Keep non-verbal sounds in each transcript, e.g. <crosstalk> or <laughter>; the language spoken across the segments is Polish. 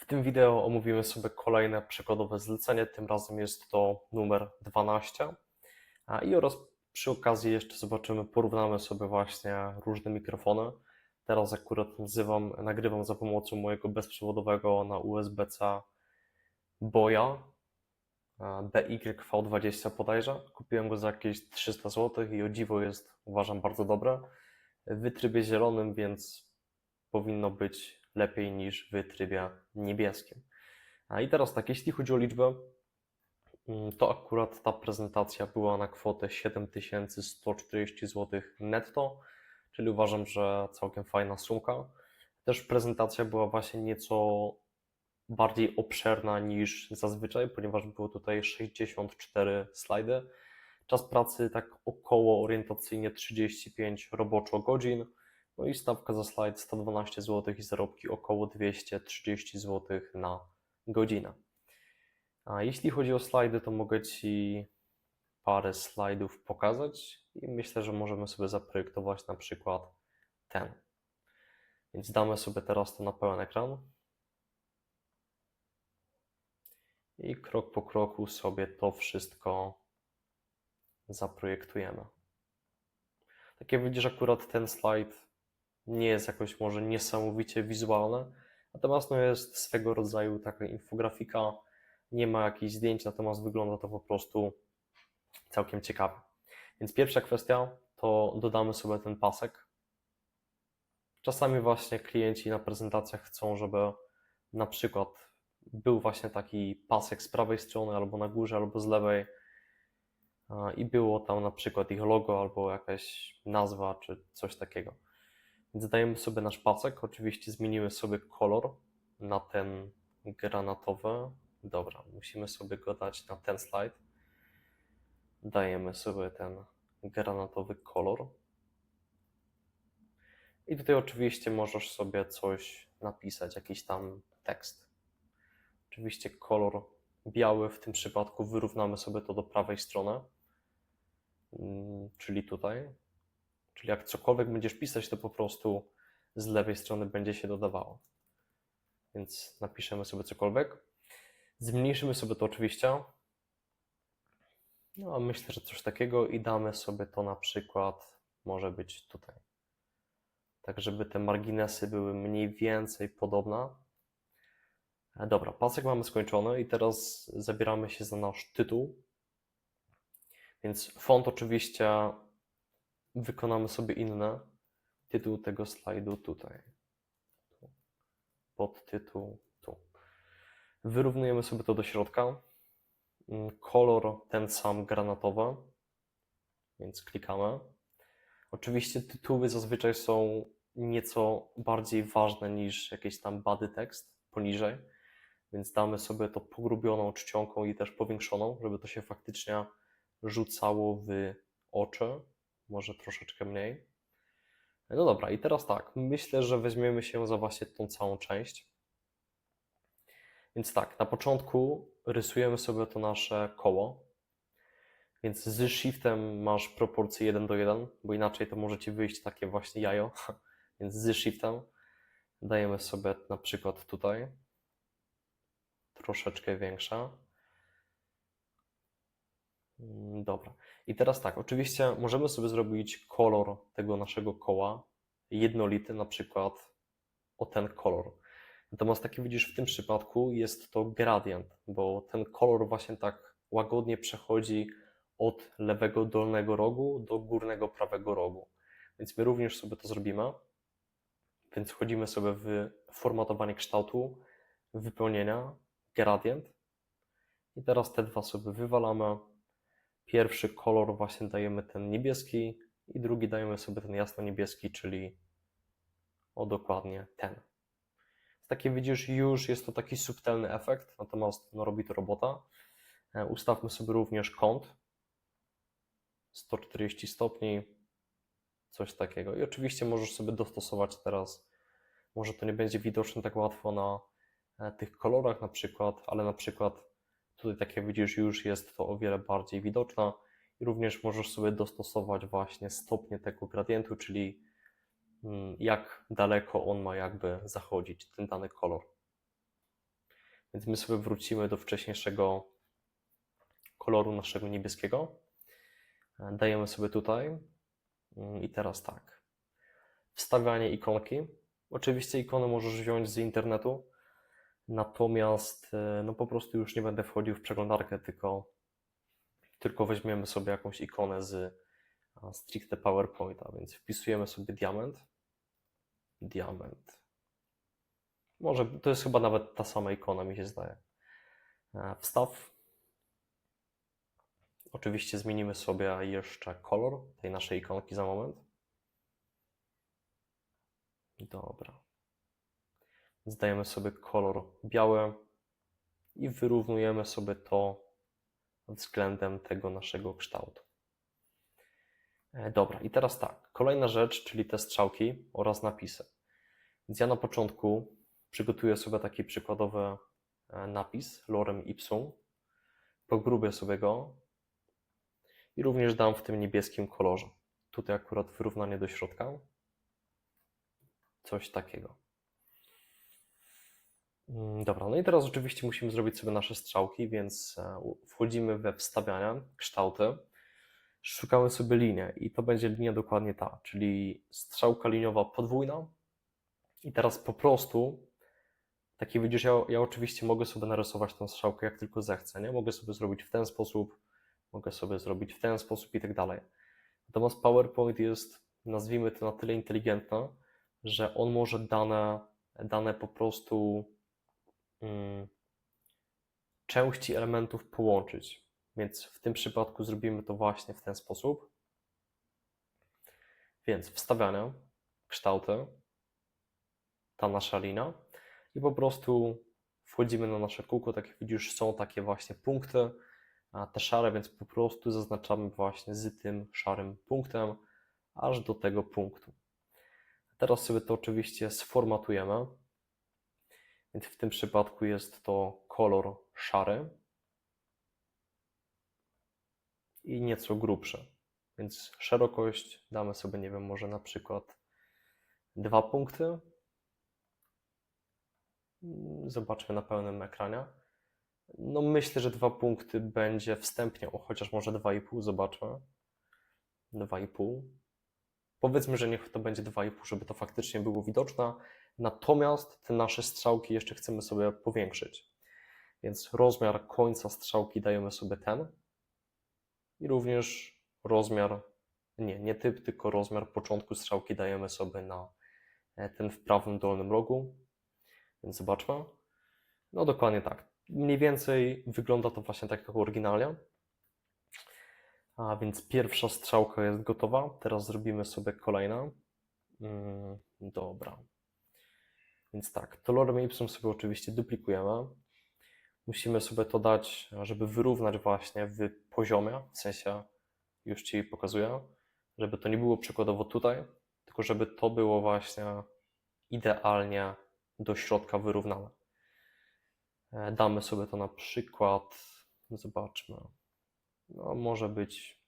W tym wideo omówimy sobie kolejne przykładowe zlecenie, tym razem jest to numer 12 A i oraz przy okazji jeszcze zobaczymy, porównamy sobie właśnie różne mikrofony. Teraz akurat nazywam, nagrywam za pomocą mojego bezprzewodowego na USB-C Boya DYV20 bodajże. Kupiłem go za jakieś 300 zł i o dziwo jest uważam bardzo dobre. W trybie zielonym, więc powinno być lepiej niż w trybie niebieskim. A i teraz tak, jeśli chodzi o liczbę, mm, to akurat ta prezentacja była na kwotę 7140 zł netto, czyli uważam, że całkiem fajna sumka. Też prezentacja była właśnie nieco bardziej obszerna niż zazwyczaj, ponieważ było tutaj 64 slajdy. Czas pracy tak około orientacyjnie 35 roboczo godzin. No i stawka za slajd 112 zł i zarobki około 230 zł na godzinę. A jeśli chodzi o slajdy, to mogę Ci parę slajdów pokazać i myślę, że możemy sobie zaprojektować na przykład ten. Więc damy sobie teraz to na pełen ekran. I krok po kroku sobie to wszystko zaprojektujemy. Tak jak widzisz, akurat ten slajd nie jest jakoś może niesamowicie wizualne, natomiast no jest swego rodzaju taka infografika, nie ma jakichś zdjęć, natomiast wygląda to po prostu całkiem ciekawie. Więc pierwsza kwestia to dodamy sobie ten pasek. Czasami właśnie klienci na prezentacjach chcą, żeby na przykład był właśnie taki pasek z prawej strony, albo na górze, albo z lewej i było tam na przykład ich logo, albo jakaś nazwa, czy coś takiego. Więc dajemy sobie nasz pasek. Oczywiście zmienimy sobie kolor na ten granatowy. Dobra, musimy sobie go dać na ten slajd. Dajemy sobie ten granatowy kolor. I tutaj oczywiście możesz sobie coś napisać, jakiś tam tekst. Oczywiście kolor biały w tym przypadku wyrównamy sobie to do prawej strony, mm, czyli tutaj. Czyli jak cokolwiek będziesz pisać, to po prostu z lewej strony będzie się dodawało. Więc napiszemy sobie cokolwiek. Zmniejszymy sobie to oczywiście. No a myślę, że coś takiego i damy sobie to na przykład, może być tutaj. Tak, żeby te marginesy były mniej więcej podobne. E, Dobra, pasek mamy skończony i teraz zabieramy się za nasz tytuł. Więc font oczywiście wykonamy sobie inne. Tytuł tego slajdu tutaj. Tu. Podtytuł tu. Wyrównujemy sobie to do środka. Mm, Kolor ten sam granatowy, więc klikamy. Oczywiście tytuły zazwyczaj są nieco bardziej ważne niż jakiś tam body tekst poniżej, więc damy sobie to pogrubioną czcionką i też powiększoną, żeby to się faktycznie rzucało w oczy może troszeczkę mniej. No dobra, i teraz tak, myślę, że weźmiemy się za właśnie tą całą część. Więc tak, na początku rysujemy sobie to nasze koło. Więc z shiftem masz proporcję 1 do 1, bo inaczej to może ci wyjść takie właśnie jajo. <laughs> Więc z shiftem dajemy sobie na przykład tutaj troszeczkę większa. Mm, Dobra. I teraz tak, oczywiście możemy sobie zrobić kolor tego naszego koła jednolity, na przykład o ten kolor. Natomiast taki widzisz w tym przypadku jest to gradient, bo ten kolor właśnie tak łagodnie przechodzi od lewego dolnego rogu do górnego prawego rogu. Więc my również sobie to zrobimy. Więc wchodzimy sobie w formatowanie kształtu, wypełnienia, gradient. I teraz te dwa sobie wywalamy Pierwszy kolor właśnie dajemy ten niebieski i drugi dajemy sobie ten jasno-niebieski, czyli o dokładnie ten. Takie widzisz, już jest to taki subtelny efekt, natomiast no, robi to robota. E, Ustawmy sobie również kąt 140 stopni, coś takiego. I oczywiście możesz sobie dostosować teraz, może to nie będzie widoczne tak łatwo na e, tych kolorach na przykład, ale na przykład Tutaj, tak jak widzisz, już jest to o wiele bardziej widoczne i również możesz sobie dostosować właśnie stopnie tego gradientu, czyli mm, jak daleko on ma jakby zachodzić, ten dany kolor. Więc my sobie wrócimy do wcześniejszego koloru naszego niebieskiego. Dajemy sobie tutaj Mm, i teraz tak. Wstawianie ikonki. Oczywiście ikony możesz wziąć z internetu, natomiast e, no po prostu już nie będę wchodził w przeglądarkę, tylko, tylko weźmiemy sobie jakąś ikonę z stricte PowerPointa, więc wpisujemy sobie diament. Diament. Może to jest chyba nawet ta sama ikona, mi się zdaje. E, Wstaw. Oczywiście zmienimy sobie jeszcze kolor tej naszej ikonki za moment. Dobra. Zdajemy sobie kolor biały i wyrównujemy sobie to względem tego naszego kształtu. E, Dobra, i teraz tak. Kolejna rzecz, czyli te strzałki oraz napisy. Więc ja na początku przygotuję sobie taki przykładowy e, napis lorem ipsum. Pogrubię sobie go i również dam w tym niebieskim kolorze. Tutaj akurat wyrównanie do środka. Coś takiego. Mm, Dobra, no i teraz oczywiście musimy zrobić sobie nasze strzałki, więc e, wchodzimy we wstawiania, kształty, szukamy sobie linię i to będzie linia dokładnie ta, czyli strzałka liniowa podwójna i teraz po prostu, taki widzisz, ja, ja oczywiście mogę sobie narysować tą strzałkę jak tylko zechcę, nie? Mogę sobie zrobić w ten sposób, mogę sobie zrobić w ten sposób i tak dalej. Natomiast PowerPoint jest, nazwijmy to na tyle inteligentny, że on może dane, dane po prostu części elementów połączyć. Więc w tym przypadku zrobimy to właśnie w ten sposób. Więc wstawiania, kształty, ta nasza lina i po prostu wchodzimy na nasze kółko, tak jak widzisz, są takie właśnie punkty, te szare, więc po prostu zaznaczamy właśnie z tym szarym punktem aż do tego punktu. Teraz sobie to oczywiście sformatujemy. Więc w tym przypadku jest to kolor szary i nieco grubszy. Więc szerokość damy sobie, nie wiem, może na przykład dwa punkty. Zobaczmy na pełnym ekranie. No myślę, że dwa punkty będzie wstępnie, o, chociaż może 2,5, zobaczmy. 2,5. Powiedzmy, że niech to będzie 2,5, żeby to faktycznie było widoczne. Natomiast te nasze strzałki jeszcze chcemy sobie powiększyć. Więc rozmiar końca strzałki dajemy sobie ten. I również rozmiar, nie, nie typ, tylko rozmiar początku strzałki dajemy sobie na e, ten w prawym dolnym rogu. Więc zobaczmy. No dokładnie tak. Mniej więcej wygląda to właśnie tak jak oryginalnie. A więc pierwsza strzałka jest gotowa. Teraz zrobimy sobie kolejną. Mm, dobra. Więc tak, to lorem ipsum sobie oczywiście duplikujemy. Musimy sobie to dać, żeby wyrównać właśnie w poziomie, w sensie już Ci pokazuję, żeby to nie było przykładowo tutaj, tylko żeby to było właśnie idealnie do środka wyrównane. E, Damy sobie to na przykład, zobaczmy, no może być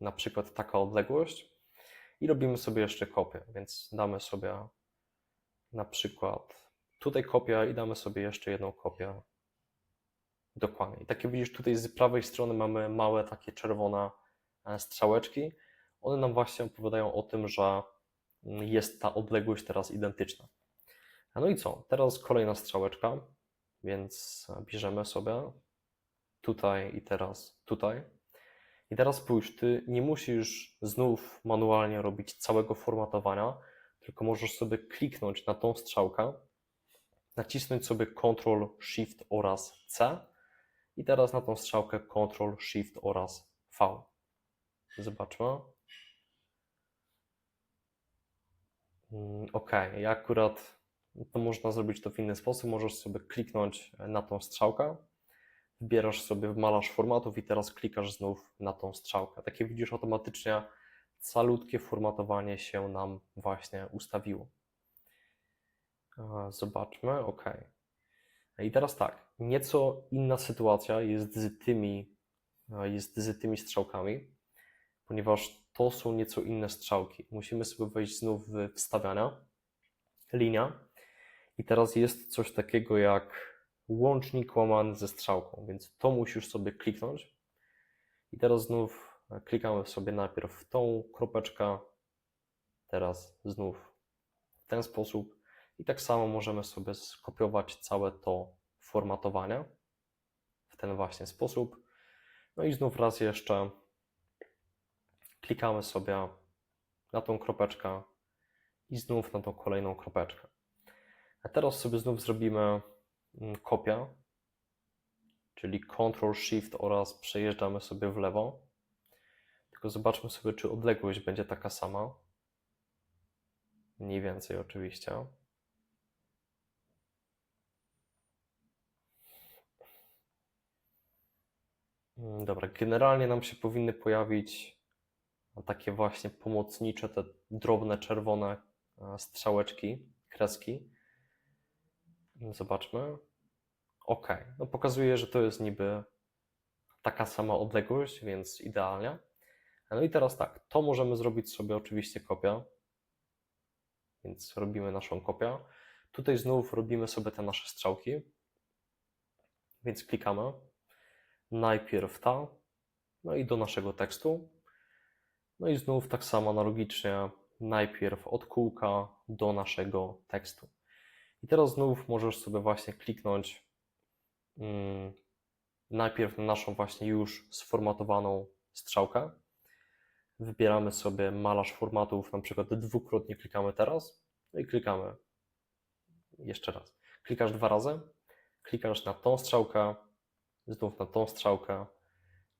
na przykład taka odległość i robimy sobie jeszcze kopię, więc damy sobie na przykład tutaj kopię i damy sobie jeszcze jedną kopię dokładnie. I tak jak widzisz tutaj z prawej strony mamy małe takie czerwone e, strzałeczki. One nam właśnie opowiadają o tym, że mm, jest ta odległość teraz identyczna. No i co? Teraz kolejna strzałeczka, więc bierzemy sobie tutaj i teraz tutaj. I teraz spójrz, ty nie musisz znów manualnie robić całego formatowania, tylko możesz sobie kliknąć na tą strzałkę, nacisnąć sobie Ctrl, Shift oraz C i teraz na tą strzałkę Ctrl, Shift oraz V. Zobaczmy. Mm, Ok, ja akurat to można zrobić to w inny sposób. Możesz sobie kliknąć na tą strzałkę, wbierasz sobie malarz formatów i teraz klikasz znów na tą strzałkę. Tak jak widzisz, automatycznie calutkie formatowanie się nam właśnie ustawiło. Zobaczmy, ok. I teraz tak, nieco inna sytuacja jest z tymi, jest z tymi strzałkami, ponieważ to są nieco inne strzałki. Musimy sobie wejść znów w wstawiania, linia I teraz jest coś takiego jak łącznik łamany ze strzałką, więc to musisz sobie kliknąć. I teraz znów klikamy sobie najpierw w tą kropeczkę, teraz znów w ten sposób. I tak samo możemy sobie skopiować całe to formatowanie w ten właśnie sposób. No i znów raz jeszcze klikamy sobie na tą kropeczkę i znów na tą kolejną kropeczkę. A teraz sobie znów zrobimy mm, kopię, czyli Ctrl Shift oraz przejeżdżamy sobie w lewo. Tylko zobaczmy sobie, czy odległość będzie taka sama. Mniej więcej oczywiście. Mm, Dobra, generalnie nam się powinny pojawić takie właśnie pomocnicze, te drobne czerwone strzałeczki, kreski. Zobaczmy. OK, no pokazuje, że to jest niby taka sama odległość, więc idealnie. No i teraz tak, to możemy zrobić sobie oczywiście kopię, więc robimy naszą kopię. Tutaj znów robimy sobie te nasze strzałki, więc klikamy. Najpierw ta, no i do naszego tekstu. No i znów tak samo analogicznie, najpierw od kółka do naszego tekstu. I teraz znów możesz sobie właśnie kliknąć mm, najpierw na naszą właśnie już sformatowaną strzałkę. Wybieramy sobie malarz formatów, na przykład dwukrotnie klikamy teraz, i klikamy jeszcze raz. Klikasz dwa razy, klikasz na tą strzałkę, znów na tą strzałkę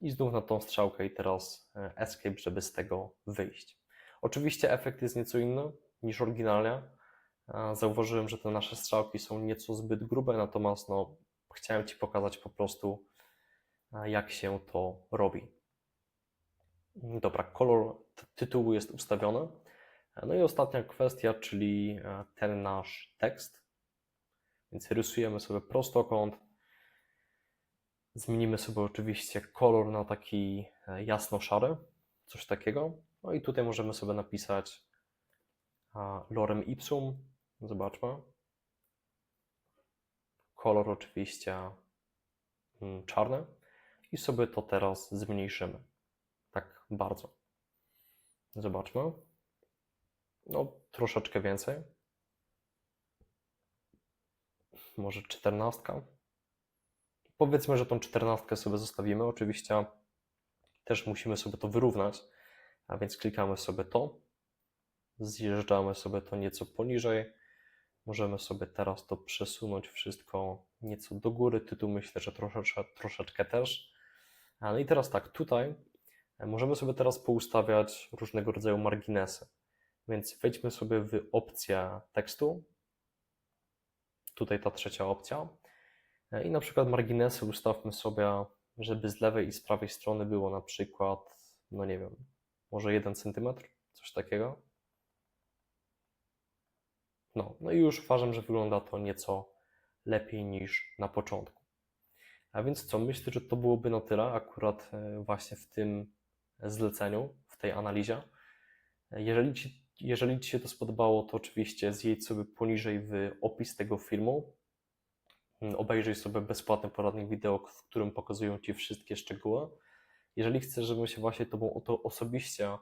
i znów na tą strzałkę i teraz e, escape, żeby z tego wyjść. Oczywiście efekt jest nieco inny niż oryginalnie. E, Zauważyłem, że te nasze strzałki są nieco zbyt grube, natomiast no, chciałem Ci pokazać po prostu, e, jak się to robi. Dobra, kolor tytułu jest ustawiony. No i ostatnia kwestia, czyli e, ten nasz tekst. Więc rysujemy sobie prostokąt. Zmienimy sobie oczywiście kolor na taki e, jasno-szary, coś takiego. No i tutaj możemy sobie napisać a, lorem ipsum. Zobaczmy. Kolor oczywiście mm, czarny. I sobie to teraz zmniejszymy. Bardzo. Zobaczmy. No, troszeczkę więcej. Może czternastka. Powiedzmy, że tą czternastkę sobie zostawimy. Oczywiście też musimy sobie to wyrównać, a więc klikamy sobie to, zjeżdżamy sobie to nieco poniżej. Możemy sobie teraz to przesunąć wszystko nieco do góry. Tytuł myślę, że troszeczkę, troszeczkę też. No i teraz tak, tutaj możemy sobie teraz poustawiać różnego rodzaju marginesy. Więc wejdźmy sobie w opcję tekstu. Tutaj ta trzecia opcja. I na przykład marginesy ustawmy sobie, żeby z lewej i z prawej strony było na przykład, no nie wiem, może 1 cm, coś takiego. No, no i już uważam, że wygląda to nieco lepiej niż na początku. A więc co, myślę, że to byłoby na tyle akurat e, właśnie w tym zleceniu, w tej analizie. Jeżeli Ci, jeżeli ci się to spodobało, to oczywiście zjedź sobie poniżej w opis tego filmu. Obejrzyj sobie bezpłatny poradnik wideo, w którym pokazują Ci wszystkie szczegóły. Jeżeli chcesz, żebym się właśnie Tobą to osobiście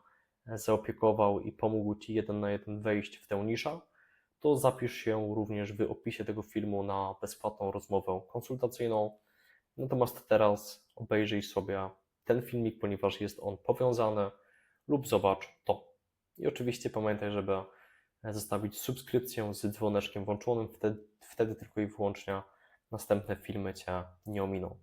zaopiekował i pomógł Ci jeden na jeden wejść w tę niszę, to zapisz się również w opisie tego filmu na bezpłatną rozmowę konsultacyjną. Natomiast teraz obejrzyj sobie ten filmik, ponieważ jest on powiązany, lub zobacz to. I oczywiście pamiętaj, żeby zostawić subskrypcję z dzwoneczkiem włączonym, wtedy, wtedy tylko i wyłącznie następne filmy Cię nie ominą.